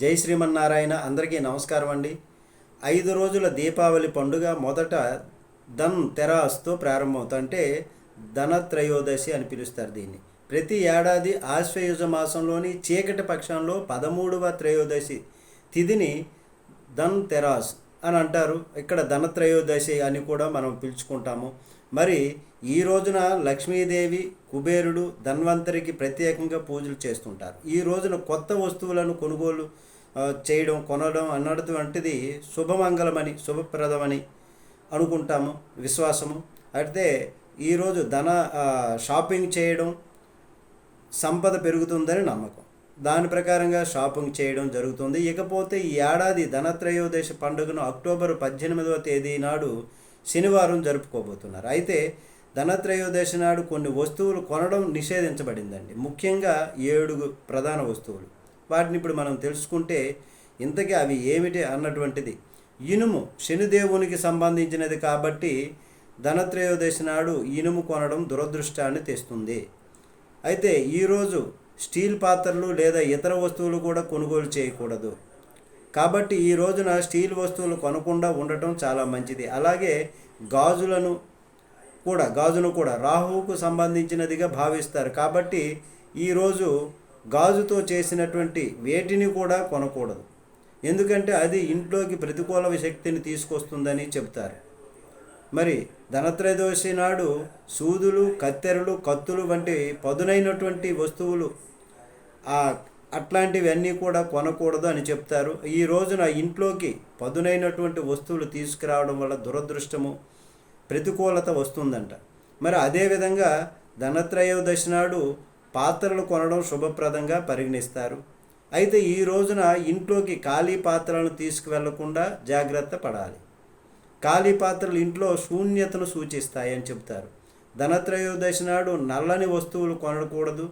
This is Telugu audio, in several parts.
జై శ్రీమన్నారాయణ అందరికీ నమస్కారం అండి. ఐదు రోజుల దీపావళి పండుగ మొదట ధన్ తెరాస్తో ప్రారంభమవుతుంటే ధనత్రయోదశి అని పిలుస్తారు దీన్ని. ప్రతి ఏడాది ఆశ్వయుజ మాసంలోని చీకటి పక్షంలో పదమూడవ త్రయోదశి తిథిని ధన్ తెరాస్ అని అంటారు. ఇక్కడ ధనత్రయోదశి అని కూడా మనం పిలుచుకుంటాము. మరి ఈ రోజున లక్ష్మీదేవి కుబేరుడు ధన్వంతరికి ప్రత్యేకంగా పూజలు చేస్తుంటారు. ఈ రోజున కొత్త వస్తువులను కొనుగోలు చేయడం కొనడం అన్నటువంటిది శుభమంగళమని శుభప్రదమని అనుకుంటాము. విశ్వాసము. అయితే ఈరోజు ధన షాపింగ్ చేయడం సంపద పెరుగుతుందని నమ్మకం. దాని ప్రకారంగా షాపింగ్ చేయడం జరుగుతుంది. ఇకపోతే ఈ ఏడాది ధనత్రయోదశి పండుగను అక్టోబర్ పద్దెనిమిదవ తేదీ నాడు శనివారం జరుపుకోబోతున్నారు. అయితే ధనత్రయోదశి నాడు కొన్ని వస్తువులు కొనడం నిషేధించబడిందండి. ముఖ్యంగా ఏడు ప్రధాన వస్తువులు. వాటిని ఇప్పుడు మనం తెలుసుకుంటే ఇంతకీ అవి ఏమిటి అన్నటువంటిది. ఇనుము శనిదేవునికి సంబంధించినది కాబట్టి ధనత్రయోదశి నాడు ఇనుము కొనడం దురదృష్టాన్ని తెస్తుంది. అయితే ఈరోజు స్టీల్ పాత్రలు లేదా ఇతర వస్తువులు కూడా కొనుగోలు చేయకూడదు. కాబట్టి ఈ రోజున స్టీల్ వస్తువులు కొనకుండా ఉండటం చాలా మంచిది. అలాగే గాజులను కూడా గాజును కూడా రాహువుకు సంబంధించినదిగా భావిస్తారు. కాబట్టి ఈరోజు గాజుతో చేసినటువంటి వేటిని కూడా కొనకూడదు. ఎందుకంటే అది ఇంట్లోకి ప్రతికూల శక్తిని తీసుకొస్తుందని చెబుతారు. మరి ధనత్రయోదశి నాడు సూదులు కత్తెరలు కత్తులు వంటి పదునైనటువంటి వస్తువులు ఆ అట్లాంటివన్నీ కూడా కొనకూడదు అని చెప్తారు. ఈ రోజున ఇంట్లోకి పదునైనటువంటి వస్తువులు తీసుకురావడం వల్ల దురదృష్టము ప్రతికూలత వస్తుందంట. మరి అదేవిధంగా ధనత్రయోదశి నాడు పాత్రలు కొనడం శుభప్రదంగా పరిగణిస్తారు. అయితే ఈ రోజున ఇంట్లోకి ఖాళీ పాత్రలను తీసుకువెళ్ళకుండా జాగ్రత్త పడాలి. ఖాళీ పాత్రలు ఇంట్లో శూన్యతను సూచిస్తాయి అని చెప్తారు ధనత్రయోదశి నాడు నల్లని వస్తువులు కొనకూడదు.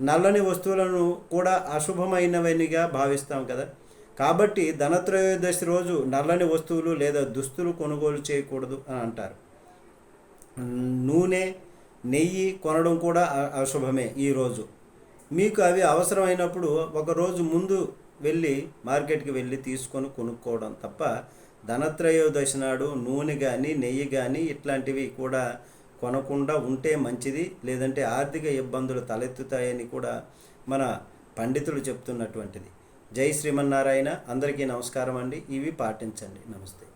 నల్లని వస్తువులను కూడా అశుభమైనవనిగా భావిస్తాం కదా. కాబట్టి ధనత్రయోదశి రోజు నల్లని వస్తువులు లేదా దుస్తులు కొనుగోలు చేయకూడదు అని అంటారు. నూనె నెయ్యి కొనడం కూడా అశుభమే ఈరోజు మీకు అవి అవసరమైనప్పుడు ఒకరోజు ముందు వెళ్ళి మార్కెట్కి వెళ్ళి తీసుకొని కొనుక్కోవడం తప్ప ధనత్రయోదశి నాడు నూనె కానీ నెయ్యి కానీ ఇట్లాంటివి కూడా కొనకుండా ఉంటే మంచిది. లేదంటే ఆర్థిక ఇబ్బందులు తలెత్తుతాయని కూడా మన పండితులు చెప్తున్నటువంటిది. జై శ్రీమన్నారాయణ. అందరికీ నమస్కారం అండి. ఇవి పాటించండి. నమస్తే.